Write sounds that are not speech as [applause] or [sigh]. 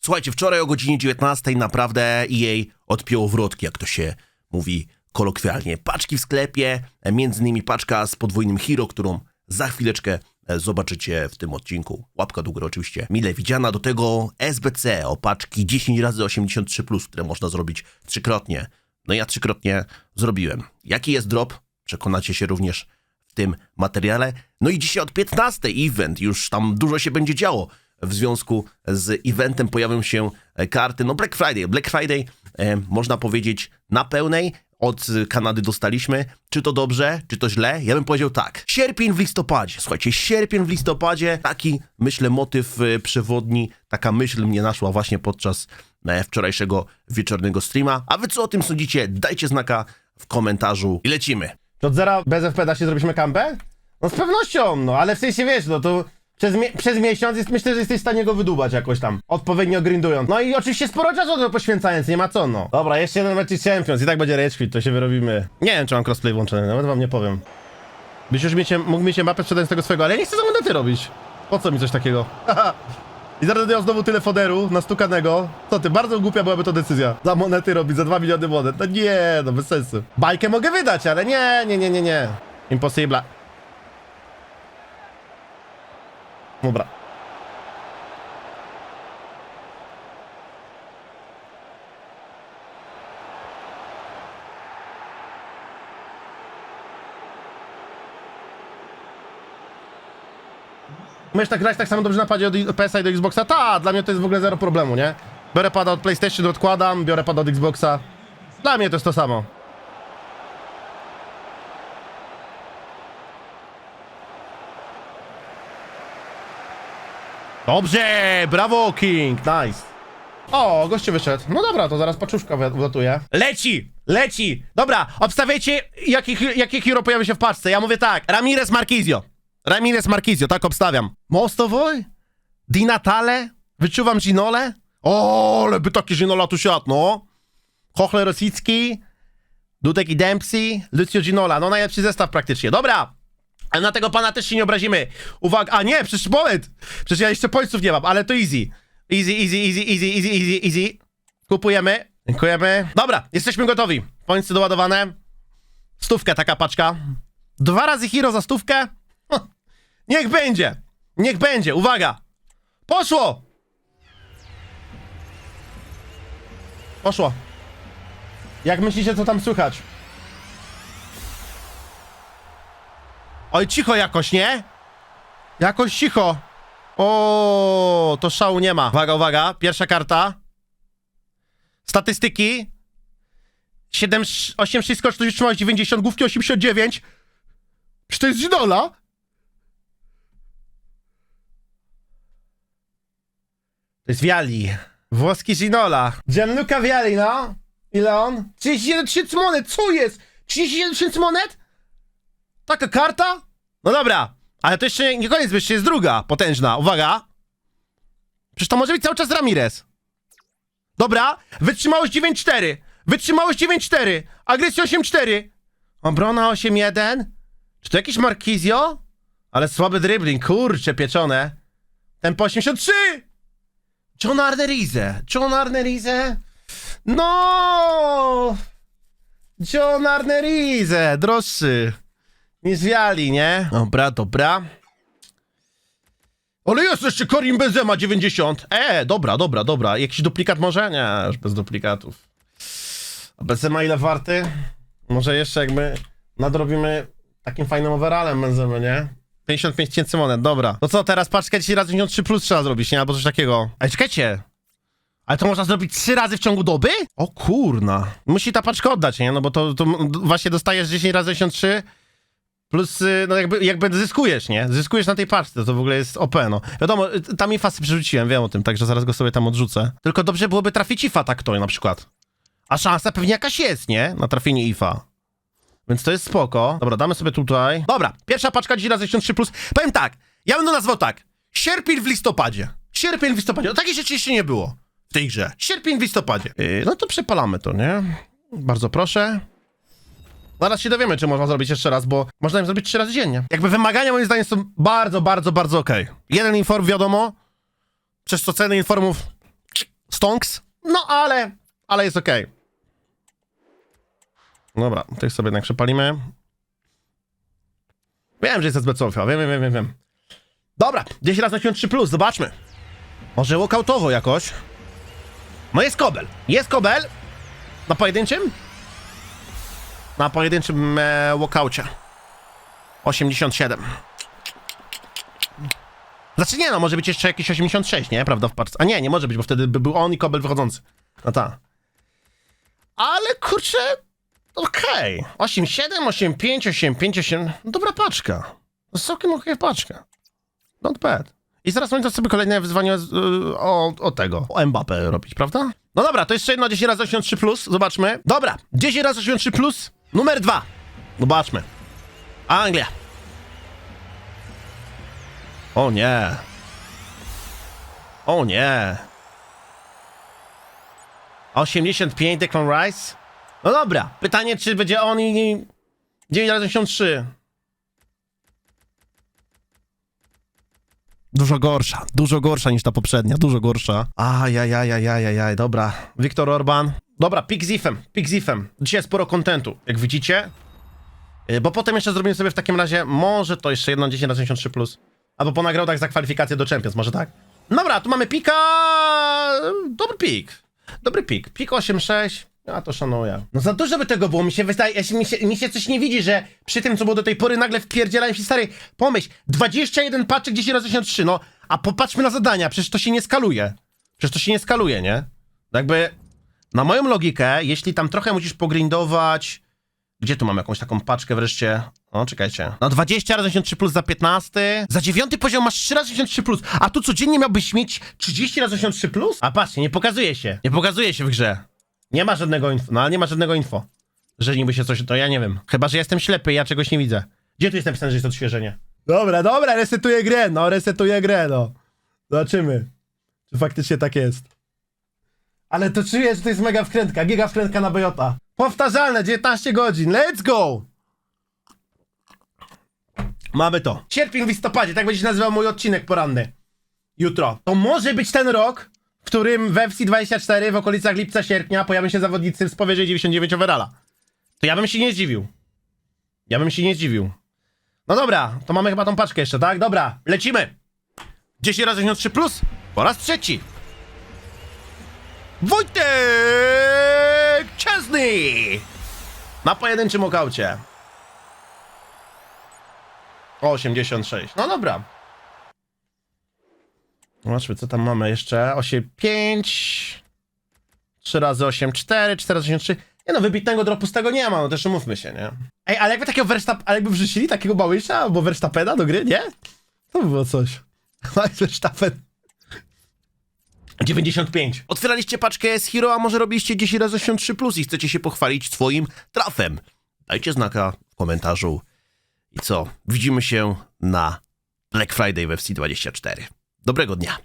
Słuchajcie, wczoraj o godzinie 19 naprawdę jej odpięło wrotki, jak to się mówi kolokwialnie. Paczki w sklepie, między innymi paczka z podwójnym Hero, którą za chwileczkę e, zobaczycie w tym odcinku. Łapka do góry oczywiście. Mile widziana. Do tego SBC o paczki 10 razy 83+, które można zrobić trzykrotnie. No ja trzykrotnie zrobiłem. Jaki jest drop? Przekonacie się również w tym materiale. No i dzisiaj od 15 event, już tam dużo się będzie działo. W związku z eventem pojawią się e, karty, no Black Friday. Black Friday, e, można powiedzieć, na pełnej od Kanady dostaliśmy. Czy to dobrze, czy to źle? Ja bym powiedział tak. Sierpień w listopadzie. Słuchajcie, sierpień w listopadzie, taki, myślę, motyw e, przewodni, taka myśl mnie naszła właśnie podczas e, wczorajszego wieczornego streama. A wy co o tym sądzicie? Dajcie znaka w komentarzu i lecimy. Od zera bez FP da się zrobić mekampę? No z pewnością, no ale w sensie wiesz, no to przez, mie- przez miesiąc jest, myślę, że jesteś w stanie go wydubać jakoś tam, odpowiednio grindując. No i oczywiście sporo czasu do poświęcając, nie ma co no. Dobra, jeszcze jeden mecz Champions i tak będzie rage to się wyrobimy. Nie wiem, czy mam crossplay włączony, nawet wam nie powiem. Byś już miecie, mógł mieć mapę sprzedać z tego swojego, ale ja nie chcę za robić. Po co mi coś takiego? [laughs] I zaraz miał znowu tyle foderu nastukanego. Co ty, bardzo głupia byłaby to decyzja. Za monety robić, za 2 miliony monet. No nie, no bez sensu. Bajkę mogę wydać, ale nie, nie, nie, nie, nie. Impossible. Dobra. Umiesz tak grać tak samo dobrze na padzie od PS-a i do Xboxa? Ta, dla mnie to jest w ogóle zero problemu, nie? Biorę pada od PlayStation, odkładam, biorę pada od Xboxa. Dla mnie to jest to samo. Dobrze, brawo King, nice. O, goście wyszedł. No dobra, to zaraz paczuszka wlatuje. Leci, leci. Dobra, obstawiajcie, jaki, hi- jaki hero pojawi się w paczce. Ja mówię tak, Ramirez Marquizio. Ramirez Marquizio, tak obstawiam. Mostowoy? Di Natale? Wyczuwam Ginole? O, ale by taki Ginola tu siadł, no. Kochler Rosicki, Dudek i Dempsey, Lucio Ginola. No najlepszy zestaw praktycznie. Dobra, ale na tego pana też się nie obrazimy. Uwaga, a nie, przecież moment. Przecież ja jeszcze pońców nie mam, ale to easy. Easy, easy, easy, easy, easy, easy, easy. Kupujemy. Dziękujemy. Dobra, jesteśmy gotowi. Pońcy doładowane. Stówkę taka paczka. Dwa razy hero za stówkę. Huh. Niech będzie. Niech będzie. Uwaga. Poszło. Poszło. Jak myślicie, co tam słychać? Oj, cicho jakoś, nie? Jakoś cicho. O, to szału nie ma. Uwaga, uwaga. Pierwsza karta. Statystyki. 7, 8, 6, 4, 3, 90, główki 89. Czy to jest Ginola? To jest Viali. Włoski Ginola. Gianluca Viali, no. Ile on? 31 tysięcy monet, co jest? 31 tysięcy monet? Taka karta? No dobra, ale to jeszcze nie koniec, bo jeszcze jest druga, potężna. Uwaga. Przecież to może być cały czas Ramirez. Dobra, wytrzymałość 9-4. Wytrzymałość 9-4. Agresja 8-4. Obrona 8-1. Czy to jakiś Markizio? Ale słaby dribbling, kurcze pieczone. Tempo 83. John Arnerize. John Arnerize. No! John Arnerize, droższy. Nie zwiali, nie? Dobra, dobra. Ale jest jeszcze Karim Benzema 90. E, dobra, dobra, dobra. Jakiś duplikat może? Nie, już bez duplikatów. A Benzema ile warty? Może jeszcze jakby nadrobimy takim fajnym overallem Benzemy, nie? 55 tysięcy monet, dobra. No co, teraz paczkę 10 razy 3 plus trzeba zrobić, nie? Albo coś takiego. Ej, czekajcie. Ale to można zrobić trzy razy w ciągu doby? O kurna. Musi ta paczka oddać, nie? No bo to, to właśnie dostajesz 10 razy 83 plus, y, no jakby, jakby zyskujesz, nie? Zyskujesz na tej paczce, to w ogóle jest OP, no. Wiadomo, y, tam infasy przerzuciłem, wiem o tym, także zaraz go sobie tam odrzucę. Tylko dobrze byłoby trafić IFA tak to na przykład. A szansa pewnie jakaś jest, nie? Na trafienie IFA. Więc to jest spoko. Dobra, damy sobie tutaj. Dobra, pierwsza paczka 10 razy 83 plus. Powiem tak, ja bym to nazwał tak. Sierpień w listopadzie. Sierpień w listopadzie. No takiej rzeczy jeszcze nie było w tej grze. Sierpień w listopadzie. Yy, no to przepalamy to, nie? Bardzo proszę. Zaraz się dowiemy, czy można zrobić jeszcze raz, bo można ją zrobić trzy razy dziennie. Jakby wymagania moim zdaniem są bardzo, bardzo, bardzo okej. Jeden inform wiadomo, przez co ceny informów stonks. No ale, ale jest okej. Dobra, tych sobie jednak przepalimy. Wiem, że jest SB Sofia, wiem, wiem, wiem, wiem. Dobra, 10 razy 83 plus, zobaczmy. Może walkoutowo jakoś. No jest kobel, jest kobel. Na pojedynczym? Na pojedynczym e, walkoucie. 87. Znaczy nie no, może być jeszcze jakieś 86, nie? Prawda? W parce. A nie, nie może być, bo wtedy by był on i kobel wychodzący. No tak. Ale kurczę, okej. 87, 85, 85, 8. No dobra paczka. To jest całkiem okej paczka. Not bad. I zaraz będę sobie kolejne wyzwanie y, o, o tego, o Mbappé robić, prawda? No dobra, to jeszcze jedno 10 razy 83 plus, zobaczmy. Dobra, 10 razy 83 plus, numer dwa. Zobaczmy. Anglia. O nie. O nie. 85 Declan Rice? No dobra, pytanie czy będzie on i 9 razy 83. Dużo gorsza, dużo gorsza niż ta poprzednia, dużo gorsza. Ajajajajajajaj, dobra. Viktor Orban. Dobra, pick z ifem, pick z ifem. Dzisiaj sporo kontentu, jak widzicie. Y, Bo potem jeszcze zrobimy sobie w takim razie, może to jeszcze jedno 10 na 63+. Plus. Albo po nagrodach za kwalifikację do Champions, może tak? Dobra, tu mamy pika... Dobry pik. Dobry pik. Pik 8-6. Ja to szanuję. No za dużo by tego było, mi się wydaje, ja się, mi, się, mi się coś nie widzi, że przy tym, co było do tej pory, nagle wpierdzielałem się, stary, pomyśl, 21 paczek 10 razy 83, no, a popatrzmy na zadania, przecież to się nie skaluje. Przecież to się nie skaluje, nie? Jakby, na moją logikę, jeśli tam trochę musisz pogrindować... Gdzie tu mam jakąś taką paczkę wreszcie? O, czekajcie. No 20 razy 83 plus za 15. Za dziewiąty poziom masz 3 razy 83 plus. A tu codziennie miałbyś mieć 30 razy 83 plus? A patrzcie, nie pokazuje się. Nie pokazuje się w grze. Nie ma żadnego info. No ale nie ma żadnego info. Że niby się coś, to ja nie wiem. Chyba, że jestem ślepy i ja czegoś nie widzę. Gdzie tu jest napisane, że jest odświeżenie? Dobra, dobra, resetuję grę, no, resetuję grę, no. Zobaczymy, czy faktycznie tak jest. Ale to czuję, że to jest mega wkrętka, giga wkrętka na Bejota. Powtarzalne, 19 godzin, let's go! Mamy to. Sierpień listopadzie, tak będzie się nazywał mój odcinek poranny. Jutro. To może być ten rok, w którym w FC24 w okolicach lipca, sierpnia pojawią się zawodnicy z powyżej 99 overalla. To ja bym się nie zdziwił. Ja bym się nie zdziwił. No dobra, to mamy chyba tą paczkę jeszcze, tak? Dobra, lecimy. 10 razy 93 plus po raz trzeci. Wojtek Czesny! Na pojedynczym okaucie. 86. No dobra. Zobaczmy, co tam mamy jeszcze. 8, 5. 3 razy 8, 4, 4 razy 8, 3. Nie no, wybitnego dropu z tego nie ma, no też umówmy się, nie? Ej, ale jakby takiego Verstapp, ale jakby wrzucili takiego Bałysza albo Verstappena do gry, nie? To by było coś. [laughs] Verstappen. 95. Otwieraliście paczkę z Hero, a może robiliście 10 razy 83 plus i chcecie się pochwalić swoim trafem? Dajcie znaka w komentarzu. I co? Widzimy się na Black Friday w FC24. Dobrego dnia.